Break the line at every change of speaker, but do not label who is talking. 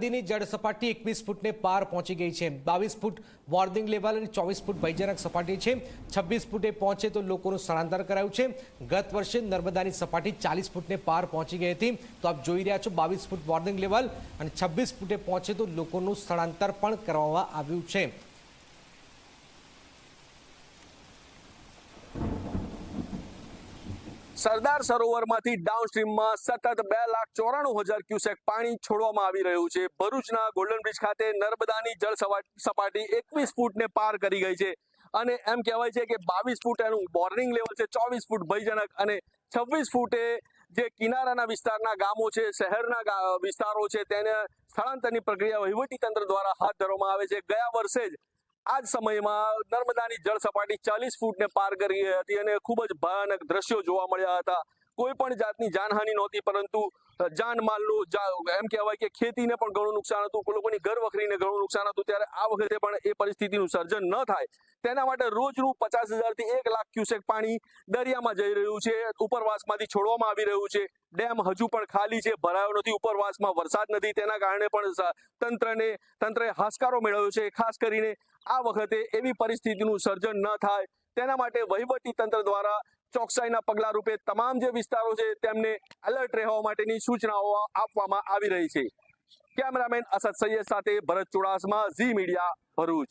નદીની જળ સપાટી એકવીસ ફૂટને પાર પહોંચી ગઈ છે. બાવીસ ફૂટ વોર્નિંગ લેવલ અને ચોવીસ ફૂટ ભયજનક સપાટી છે. છવ્વીસ ફૂટે પહોંચે તો લોકોનું સ્થળાંતર કરાયું છે. ગત વર્ષે નર્મદાની સપાટી ચાલીસ ફૂટને પાર પહોંચી ગઈ હતી. તો આપ જોઈ રહ્યા છો બાવીસ ફૂટ વોર્નિંગ લેવલ અને છવ્વીસ ફૂટે પહોંચે તો લોકોનું સ્થળાંતર પણ કરવામાં આવ્યું છે.
સરદાર સરોવરમાંથી ડાઉનસ્ટ્રીમમાં સતત બે લાખ ચોરાણું હજાર ક્યુસેક પાણી છોડવામાં આવી રહ્યું છે. ભરૂચના ગોલ્ડન બ્રિજ ખાતે નર્મદાની જળ સપાટી એકવીસ ફૂટને પાર કરી ગઈ છે. અને એમ કહેવાય છે કે બાવીસ ફૂટ એનું બોર્નિંગ લેવલ છે, ચોવીસ ફૂટ ભયજનક અને છવ્વીસ ફૂટે જે કિનારાના વિસ્તારના ગામો છે, શહેરના વિસ્તારો છે, તેને સ્થળાંતરની પ્રક્રિયા વહીવટી તંત્ર દ્વારા હાથ ધરવામાં આવે છે. ગયા વર્ષે જ આ જ સમયમાં નર્મદાની જળ સપાટી ચાલીસ ફૂટને પાર કરી હતી અને ખૂબ જ ભયાનક દ્રશ્યો જોવા મળ્યા હતા. કોઈ પણ જાતની જાનહાનિ નહોતી, પરંતુ જાનમાલનું એમ કહેવાય કે ખેતીને પણ ઘણું નુકસાન હતું લોકોની ઘર વખરીને ઘણું નુકસાન હતું, ત્યારે આ વખતે પણ એ પરિસ્થિતિનું સર્જન ન થાય. તેના માટે રોજનું પચાસ હજારથી એક લાખ ક્યુસેક પાણી દરિયામાં જઈ રહ્યું છે, ઉપરવાસમાંથી છોડવામાં આવી રહ્યું છે. ડેમ હજુ પણ ખાલી છે, ભરાયો નથી, ઉપરવાસમાં વરસાદ નથી. તેના કારણે પણ તંત્રને, તંત્રએ હાશકારો મેળવ્યો છે, ખાસ કરીને આ વખતે એવી પરિસ્થિતિનું સર્જન ન થાય. તેના માટે વહીવટી તંત્ર દ્વારા ચોકસાઈના પગલા રૂપે તમામ જે વિસ્તારો છે તેમને એલર્ટ રહેવા માટેની સૂચનાઓ આપવામાં આવી રહી છે. કેમેરામેન અસદ સૈયદ સાથે ભરત ચુડાસમા, ઝી મીડિયા ભરૂચ.